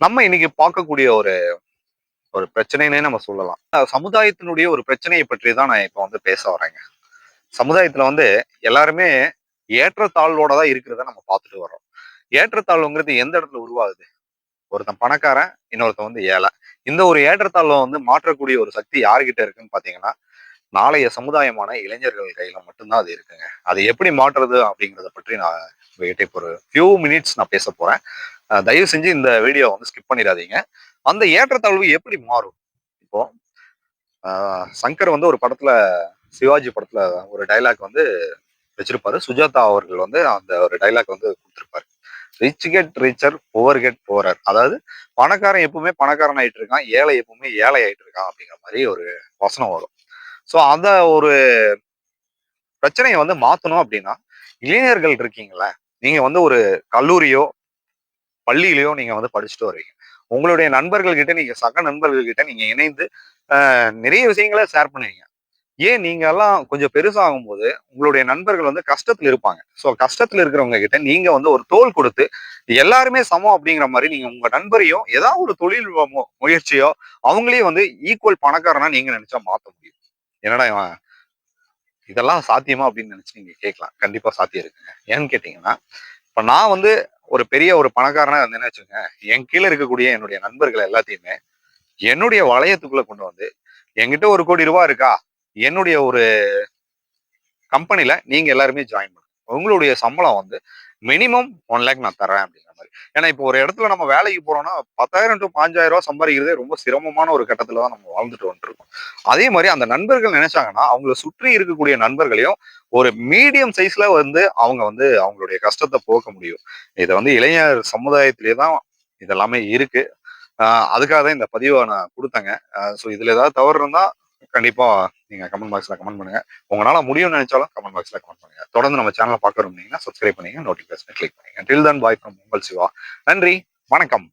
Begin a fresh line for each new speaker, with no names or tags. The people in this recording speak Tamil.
நம்ம இன்னைக்கு பார்க்கக்கூடிய ஒரு ஒரு பிரச்சனைனே நம்ம சொல்லலாம். சமுதாயத்தினுடைய ஒரு பிரச்சனையை பற்றி தான் நான் இப்போ வந்து பேச வரேங்க சமுதாயத்துல வந்து எல்லாருமே ஏற்றத்தாழ்வோட தான் இருக்கிறத நம்ம பார்த்துட்டு வரோம் ஏற்றத்தாழ்வுங்கிறது எந்த இடத்துல உருவாகுது? ஒருத்தன் பணக்காரன் இன்னொருத்தன் வந்து ஏழை. இந்த ஒரு ஏற்றத்தாழ்வை வந்து மாற்றக்கூடிய ஒரு சக்தி யாருகிட்ட இருக்குன்னு பாத்தீங்கன்னா நாளைய சமுதாயமான இளைஞர்கள் கையில மட்டும்தான் அது இருக்குங்க. அதை எப்படி மாற்றுறது அப்படிங்கிறத பற்றி நான் உங்ககிட்ட இப்போ ஒரு ஃபியூ மினிட்ஸ் நான் பேச போறேன். தயவு செஞ்சு இந்த வீடியோ வந்து ஸ்கிப் பண்ணிடாதீங்க. அந்த ஏற்றத்தாழ்வு எப்படி மாறும்? இப்போ சங்கர் வந்து ஒரு படத்துல சிவாஜி படத்துல ஒரு டைலாக் வந்து வச்சிருப்பாரு. சுஜாதா அவர்கள் வந்து அந்த ஒரு டைலாக் வந்து கொடுத்துருப்பாரு. Rich get richer poor get poorer அதாவது பணக்காரன் எப்பவுமே பணக்காரன் ஆயிட்டு இருக்கான் ஏழை எப்பவுமே ஏழை ஆயிட்டு இருக்கான் அப்படிங்கிற மாதிரி ஒரு வசனம் வரும். ஸோ அந்த ஒரு பிரச்சனையை வந்து மாற்றணும் அப்படின்னா இளைஞர்கள் இருக்கீங்களே நீங்க வந்து ஒரு கல்லூரியோ பள்ளியிலயோ நீங்க வந்து படிச்சுட்டு வருவீங்க உங்களுடைய நண்பர்கள்கிட்ட நீங்க சக நண்பர்கள் கிட்ட நீங்க இணைந்து ஆஹ், நிறைய விஷயங்களை ஷேர் பண்ணுவீங்க. ஏன் நீங்க எல்லாம் கொஞ்சம் பெருசாகும் போது உங்களுடைய நண்பர்கள் வந்து கஷ்டத்துல இருப்பாங்க. ஸோ கஷ்டத்துல இருக்கிறவங்க கிட்ட நீங்க வந்து ஒரு தோல் கொடுத்து எல்லாருமே சமம் அப்படிங்கிற மாதிரி நீங்க உங்க நண்பரையும் ஏதாவது ஒரு தொழில் முயற்சியோ அவங்களையும் வந்து ஈக்குவல் பணக்காரனா நீங்க நினைச்சா மாத்த முடியும். என்னடா இவன் இதெல்லாம் சாத்தியமா அப்படின்னு நினைச்சு நீங்க கேட்கலாம். கண்டிப்பா சாத்தியம் இருக்குங்க. ஏன்னு கேட்டீங்கன்னா இப்போ நான் வந்து ஒரு பெரிய ஒரு பணக்காரனா இருந்தேன்னு வச்சுக்கோங்க. என் கீழே இருக்கக்கூடிய என்னுடைய நண்பர்கள் எல்லாத்தையுமே என்னுடைய வளையத்துக்குள்ள கொண்டு வந்து என்கிட்ட ஒரு கோடி ரூபா இருக்கா? என்னுடைய ஒரு கம்பெனில நீங்க எல்லாருமே ஜாயின் பண்ணுங்க உங்களுடைய சம்பளம் வந்து மினிமம் ஒன் லேக் நான் தரேன் அப்படிங்கிற மாதிரி. ஏன்னா இப்போ ஒரு இடத்துல நம்ம வேலைக்கு போறோம்னா பத்தாயிரம் டு பாஞ்சாயிரம் ரூபா சம்பாதிக்கிறதே ரொம்ப சிரமமான ஒரு கட்டத்துல தான் நம்ம வாழ்ந்துட்டு வந்துருக்கோம். அதே மாதிரி அந்த நண்பர்கள் நினைச்சாங்கன்னா அவங்கள சுற்றி இருக்கக்கூடிய நண்பர்களையும் ஒரு மீடியம் சைஸ்ல வந்து அவங்க வந்து அவங்களுடைய கஷ்டத்தை போக்க முடியும். இதை வந்து இளைஞர் சமுதாயத்திலே தான் இதெல்லாமே இருக்கு. அதுக்காக தான் இந்த பதிவை நான் கொடுத்தேங்க. ஸோ இதுல ஏதாவது தவறு இருந்தால் கண்டிப்பா நீங்க கமெண்ட் பாக்ஸ்ல கமெண்ட் பண்ணுங்க. உங்களால முடியும்னு நினைச்சாலும் கமெண்ட் பாக்ஸ்ல கமெண்ட் பண்ணுங்க. தொடர்ந்து நம்ம சேனலை பார்க்க விரும்புனீங்கன்னா சப்ஸ்கிரைப் பண்ணீங்க நோட்டிபிகேஷன் கிளிக் பண்ணுங்க டில் தன் பாய் ஃப்ரம் உங்கள் சிவா. நன்றி வணக்கம்.